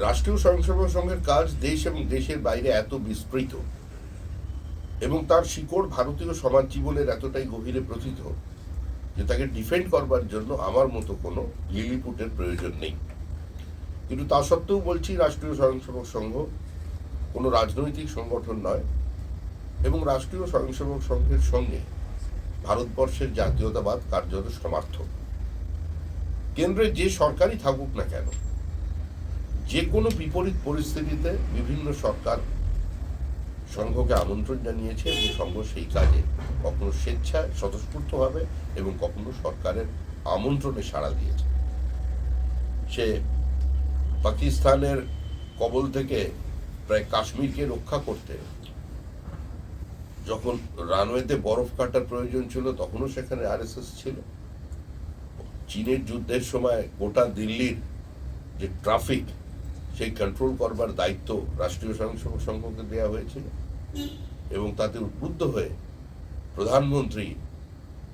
রাষ্ট্রীয় স্বয়ংসেবক সংঘের কাজ দেশ এবং দেশের বাইরে এত বিস্তৃত এবং তার শিকড় ভারতীয় সমাজ জীবনের এতটাই গভীরে প্রথিত যে তাকে ডিফেন্ড করবার জন্য আমার মতো কোনো লিলিপুটের প্রয়োজন নেই। কিন্তু তা সত্ত্বেও বলছি, রাষ্ট্রীয় স্বয়ংসেবক সংঘ কোনো রাজনৈতিক সংগঠন নয় এবং রাষ্ট্রীয় স্বয়ংসেবক সংঘের সঙ্গে ভারতবর্ষের জাতীয়তাবাদ কার্যত সমার্থক। কেন্দ্রে যে সরকারই থাকুক না কেন যে কোনো বিপরীত পরিস্থিতিতে বিভিন্ন সরকার সংঘকে আমন্ত্রণ জানিয়েছে এবং সংঘ সেই কাজে কখনো স্বেচ্ছায়, স্বতঃস্ফূর্তভাবে এবং কখনো সরকারের আমন্ত্রণে সাড়া দিয়েছে। সে পাকিস্তানের কবল থেকে প্রায় কাশ্মীরকে রক্ষা করতে যখন রানওয়েতে বরফ কাটার প্রয়োজন ছিল, তখনও সেখানে আরএসএস ছিল। চীনের যুদ্ধের সময় গোটা দিল্লির যে ট্রাফিক সেই কন্ট্রোল করবার দায়িত্ব রাষ্ট্রীয় স্বয়ংসেবক সংঘকে দেওয়া হয়েছিল এবং তাতে উদ্বুদ্ধ হয়ে প্রধানমন্ত্রী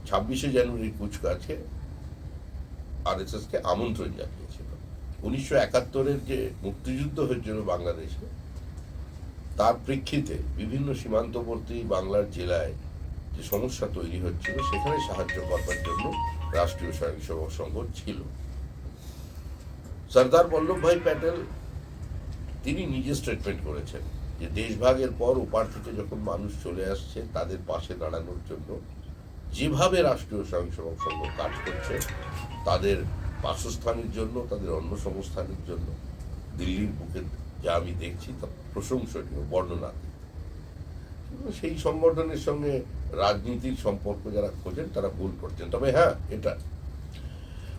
ছাব্বিশে জানুয়ারির কুচকাছে আরএসএসকে আমন্ত্রণ জানিয়েছিল। উনিশশো একাত্তরের যে মুক্তিযুদ্ধ হয়েছিল বাংলাদেশে, তার প্রেক্ষিতে বিভিন্ন সীমান্তবর্তী বাংলার জেলায় যে সমস্যা তৈরি হচ্ছিল, সেখানে সাহায্য করবার জন্য রাষ্ট্রীয় স্বয়ংসেবক সংঘ ছিল। সর্দার বল্লভভাই প্যাটেল তিনি নিজে স্টেটমেন্ট করেছেন যে দেশভাগের পর ওপার থেকে যখন মানুষ চলে আসছে, তাদের পাশে দাঁড়ানোর জন্য যেভাবে রাষ্ট্রীয় স্বয়ংসেবক সংঘ কাজ করছে, তাদের বাসস্থানের জন্য, তাদের অন্য সংস্থানের জন্য, দিল্লির বুকে যা আমি দেখছি তা প্রশংসনীয় বর্ণনা সেই সংগঠনের সঙ্গে রাজনীতির সম্পর্ক যারা খোঁজেন, তারা ভুল করছেন। তবে হ্যাঁ এটা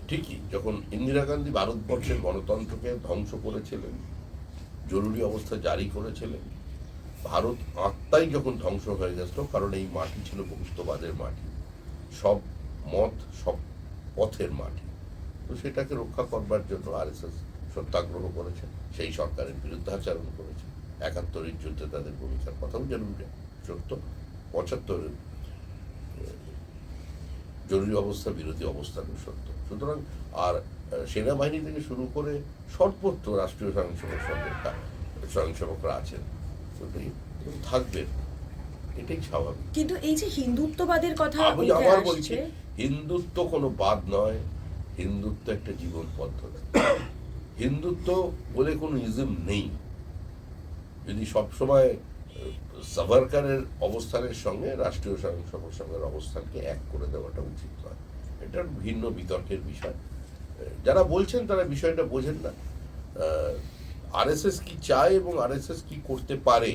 ঠিকই, যখন ইন্দিরা গান্ধী ভারতবর্ষের গণতন্ত্রকে ধ্বংস করেছিলেন জরুরি অবস্থা জারি করেছিলেন। ভারত আত্মাই যখন ধ্বংস হয়ে গেছিল, কারণ এই মাটি ছিল বহুত্ববাদের মাটি। সব মত, সব পথের মাটি। তো সেটাকে রক্ষা করবার জন্য আরএসএস সত্যাগ্রহ করেছে, সেই সরকারের বিরুদ্ধাচরণ করেছে। একাত্তরের যুদ্ধে তাদের ভূমিকার কথাও জানুন সত্য। পঁচাত্তরের জরুরি অবস্থা, বিরোধী অবস্থানও সত্য। সুতরাং আর সেনাবাহিনী থেকে শুরু করে সর্বত্র রাষ্ট্রীয় স্বয়ংসেবক সংঘের স্বয়ংসেবকরা আছেন। থাকবেন এটাই স্বাভাবিক। কিন্তু এই যে হিন্দুত্ববাদের কথা আমি আবার বলছি হিন্দুত্ব কোনো বাদ নয় হিন্দুত্ব একটা জীবন পদ্ধতি। হিন্দুত্ব বলে কোনো ইজম নেই। যদি সবসময় সাভারকারের অবস্থানের সঙ্গে রাষ্ট্রীয় স্বয়ংসেবক সংঘের অবস্থানকে এক করে দেওয়াটা উচিত নয়। এটা ভিন্ন বিতর্কের বিষয়। যারা বলছেন তারা বিষয়টা বোঝেন না। আরএসএস কি চায় এবং আরএসএস কি করতে পারে,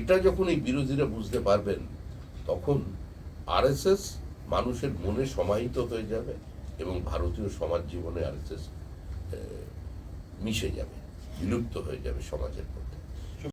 এটা যখন এই বিরোধীরা বুঝতে পারবেন, তখন আরএসএস মানুষের মনে সমাহিত হয়ে যাবে এবং ভারতীয় সমাজ জীবনে আরএসএস মিশে যাবে, বিলুপ্ত হয়ে যাবে সমাজের মধ্যে।